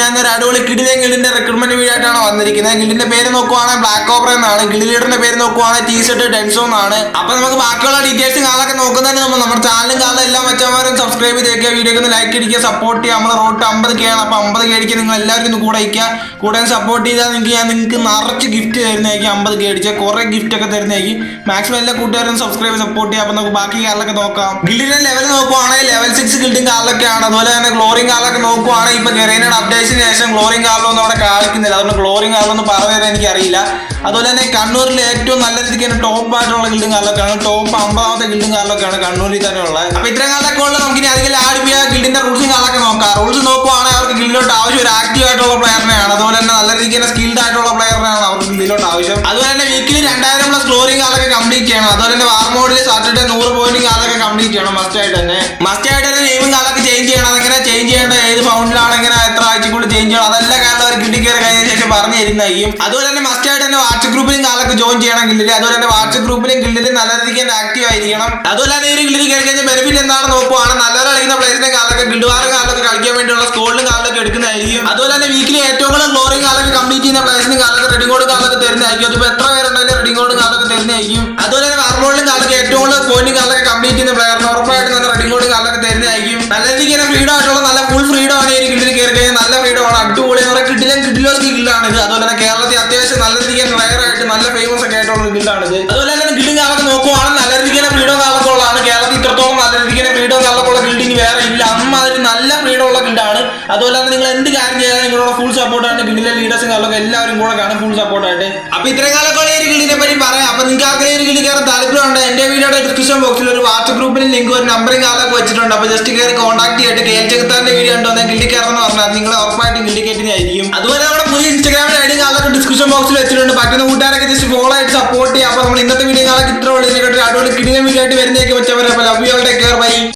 ഞാൻ ഒരു അടിപൊളി കിടിലെ ഗിൽഡിന്റെ റിക്രൂട്ട്മെന്റ് വീഡിയോ ആയിട്ടാണ് വന്നിരിക്കുന്നത്. ഗിൽഡിന്റെ പേര് നോക്കുവാണെങ്കിൽ ബ്ലാക്ക് ഓപ്പർ എന്നാണ്. ഗിൽഡ് ലീഡറിന്റെ പേര് നോക്കുവാണെങ്കിൽ ടീ ഷർട്ട് ടെൻസോ എന്നാണ്. അപ്പൊ നമുക്ക് ബാക്കിയുള്ള ഡീറ്റെയിൽസും കാലൊക്കെ നോക്കുന്നതിന് നമ്മൾ നമ്മുടെ ചാനലും കാലം എല്ലാ മച്ചന്മാരും സബ്സ്ക്രൈബ് ചെയ്തേക്കുക വീഡിയോക്ക് ഒന്ന് ലൈക്ക് അടിക്കുക സപ്പോർട്ട് ചെയ്യുക. നമ്മൾ റോട്ട് അമ്പത് കെ ആണ്. അപ്പൊ അമ്പത് കെ നിങ്ങൾ എല്ലാവരും ഒന്ന് കൂടെ അയക്കുക കൂടെ സപ്പോർട്ട് ചെയ്താൽ നിങ്ങൾക്ക് ഞാൻ നിങ്ങൾക്ക് നിറച്ച് ഗിഫ്റ്റ് തരുന്നതായിരിക്കും അമ്പത് കെ കുറെ ഗിഫ്റ്റ് ഒക്കെ തരുന്നതായിരിക്കും. മാക്സിമം എല്ലാ കൂട്ടുകാരും സബ്സ്ക്രൈബ് സപ്പോർട്ട് ചെയ്യുക. അപ്പൊ നമുക്ക് ബാക്കി കാലൊക്കെ നോക്കാം. ഗിൽഡിന്റെ ലെവൽ നോക്കുവാണെങ്കിൽ ലെവൽ സിക്സ് ഗിൽഡിംഗ് കാലൊക്കെയാണ് അതുപോലെ തന്നെ ഗ്ലോറിംഗ് കാലൊക്കെ നോക്കുവാണെങ്കിൽ ഇപ്പൊ ഗെറേനയുടെ അപ്ഡേഷന് ശേഷം ക്ലോറിൻ കാലം ഒന്നും അവിടെ കാണിക്കുന്നില്ല. അതുകൊണ്ട് ക്ലോറിൻ പറഞ്ഞു തരാൻ എനിക്ക് അറിയില്ല അതുപോലെ തന്നെ കണ്ണൂരിൽ ഏറ്റവും നല്ല രീതിക്ക് തന്നെ ടോപ്പ് ആയിട്ടുള്ള ഗിൽഡിംഗ് കാലൊക്കെയാണ് ടോപ്പ് അമ്പതാമത്തെ ഗിൽഡും കാലൊക്കെയാണ് കണ്ണൂരിൽ തന്നെ ഉള്ളത് അപ്പൊ ഇത്രയും കാലത്തൊക്കെ ഉള്ള നമുക്ക് ഇനി അധികം ആഡ് ഗിൽഡിന്റെ റൂൾസും കാലൊക്കെ നോക്കാം. റൂൾസ് നോക്കുവാണെങ്കിൽ അവർക്ക് ഗിൽഡിലോട്ട് ആവശ്യം ഒരു ആക്റ്റീവ് ആയിട്ടുള്ള പ്ലെയറിനെയാണ് അതുപോലെ തന്നെ നല്ല രീതിക്ക് തന്നെ സ്കിൽഡ് ആയിട്ടുള്ള പ്ലെയറിനെയാണ് അവർക്ക് ഗിൽഡിലോട്ട് ആവശ്യം. അതുപോലെ തന്നെ വീക്കിലി രണ്ടായിരം പ്ലസ് ക്ലോറിൻ കാലൊക്കെ കംപ്ലീറ്റ് ചെയ്യണം. അതുപോലെ തന്നെ വാർ മോഡിൽ സാറ്റർഡേ നൂറ് പോയിന്റ് കാലൊക്കെ കംപ്ലീറ്റ് ചെയ്യണം. മസ്റ്റ് ആയിട്ട് തന്നെ. മസ്റ്റ് ആയിട്ട് തന്നെ ആഴ്ചക്കുള്ളിൽ അതെല്ലാം കാരണം അവർ കിട്ടി കയറി കഴിഞ്ഞ ശേഷം പറഞ്ഞു തരുന്നതായിരിക്കും. അതുപോലെ തന്നെ മസ്റ്റ് ആയിട്ട് തന്നെ വാട്സപ്പ് ഗ്രൂപ്പിലും കാലൊക്കെ ജോയിൻ ചെയ്യണം ഗില്ലിൽ അതുപോലെ തന്നെ വാട്സപ്പ് ഗ്രൂപ്പിലും ഗിൽഡിൽ നല്ല രീതിക്ക് തന്നെ ആക്റ്റീവ് ആയിരിക്കണം. അതുപോലെ തന്നെ ഈ ഒരു ഗില്ലിൽ കയറി കഴിഞ്ഞാൽ ബെനിഫിറ്റ് എന്താണെന്ന് നോക്കുവാണ് നല്ല കളിക്കുന്ന പ്ലേസിന്റെ കാലൊക്കെ ഗിൽഡുവാറും കാലൊക്കെ കളിക്കാൻ വേണ്ടിയുള്ള സ്കോളിലും കാലൊക്കെ എടുക്കുന്നതായിരിക്കും. അതുപോലെ തന്നെ വീക്കിലി ഏറ്റവും കൂടുതൽ ഗ്ലോറിംഗ് കാലൊക്കെ കംപ്ലീറ്റ് ചെയ്യുന്ന പ്ലേസിനും കാലൊക്കെ റെഡിംഗ് കോഡ് കാലൊക്കെ തരുന്നതായിരിക്കും. അതിപ്പോ എത്ര പേരുണ്ടെങ്കിലും റെഡിംഗ് കോഡ് കാലൊക്കെ തരുന്നതായിരിക്കും. അതുപോലെ തന്നെ വാർമോളിലും കാലൊക്കെ ഏറ്റവും കൂടുതൽ പോയിന്റ് കാലൊക്കെ കംപ്ലീറ്റ് ചെയ്യുന്ന പ്ലെയറിന് ഉറപ്പായിട്ടും നല്ല റെഡിംഗ് കോഡ് കാലൊക്കെ തരുന്നതായിരിക്കും. നല്ല രീതിക്ക് തന്നെ ഫ്രീഡം പറയുന്നത് കിഡിലും കിഡിലോ ഗിൽഡാണ് ഇത് അതുപോലെ തന്നെ കേരളത്തിൽ അത്യാവശ്യം നല്ല രീതിക്ക് റയറായിട്ട് നല്ല ഫേമസ് ഒക്കെ ആയിട്ടുള്ള ഗിൽഡാണ് ഇത് അതുപോലെ തന്നെ ഗിൽഡിങ് അവർ നോക്കുവാണെങ്കിൽ നല്ല രീതിക്ക് ഫ്രീഡം കാലൊക്കെ കേരളത്തിൽ ഇത്രത്തോളം നല്ല രീതിക്ക് ഫ്രീഡം ഉള്ള ഗിൽഡിങ് വേറെ ഇല്ല. അമ്മ അതൊരു നല്ല ഫ്രീഡം ഉള്ള ഗിൽഡാണ് അതുപോലെ തന്നെ നിങ്ങൾ എന്ത് കാര്യം ചെയ്താലും നിങ്ങളുടെ ഫുൾ സപ്പോർട്ടായിട്ട് ഗിൽഡിലെ ലീഡേഴ്സും കാലൊക്കെ എല്ലാവരും കൂടെ കാണും. ഫുൾ സപ്പോർട്ടായിട്ട് അപ്പൊ ഇത്രയും കാലത്തോളം ഈ ഗിൽഡിനെ പറ്റി ഗിൽഡിൽ കയറാൻ താല്പര്യമുണ്ട്. എന്റെ വീഡിയോയുടെ ഡിസ്ക്രിപ്ഷൻ ബോക്സിൽ ഒരു വാട്സ്ആപ്പ് ഗ്രൂപ്പിൽ ലിങ്ക് ഒരു നമ്പറും കാലൊക്കെ വെച്ചിട്ടുണ്ട്. അപ്പൊ ജസ്റ്റ് കയറി കോൺടാക്ട് ചെയ്തിട്ട് കെ ജഗത്താന്റെ വീഡിയോ ഉണ്ടോ എന്നാൽ ഗിൽഡി കയറണം പറഞ്ഞാൽ നിങ്ങൾ ഉറപ്പായിട്ടും ഗിൽഡി ആയിരിക്കും. അതുപോലെ നമ്മുടെ പുതിയ ഇൻസ്റ്റാഗ്രാമിൽ ഐഡി കാലൊക്കെ ഡിസ്ക്രിപ്ഷൻ ബോക്സിൽ വെച്ചിട്ടുണ്ട്. പറ്റുന്ന കൂട്ടുകാരൊക്കെ ജസ്റ്റ് ഫോളോ ആയിട്ട് സപ്പോർട്ട് ചെയ്യാം അപ്പൊ നമ്മൾ ഇന്നത്തെ വീഡിയോ കാലൊക്കെ ഇത്ര ഉള്ളൂ. ഇതിനെക്കാട്ടി അടിപൊളി കിടിയ വീഡിയോ ആയിട്ട് വരുന്നതൊക്കെ വെച്ചവരെ ലവ് യു കെയർ ബൈ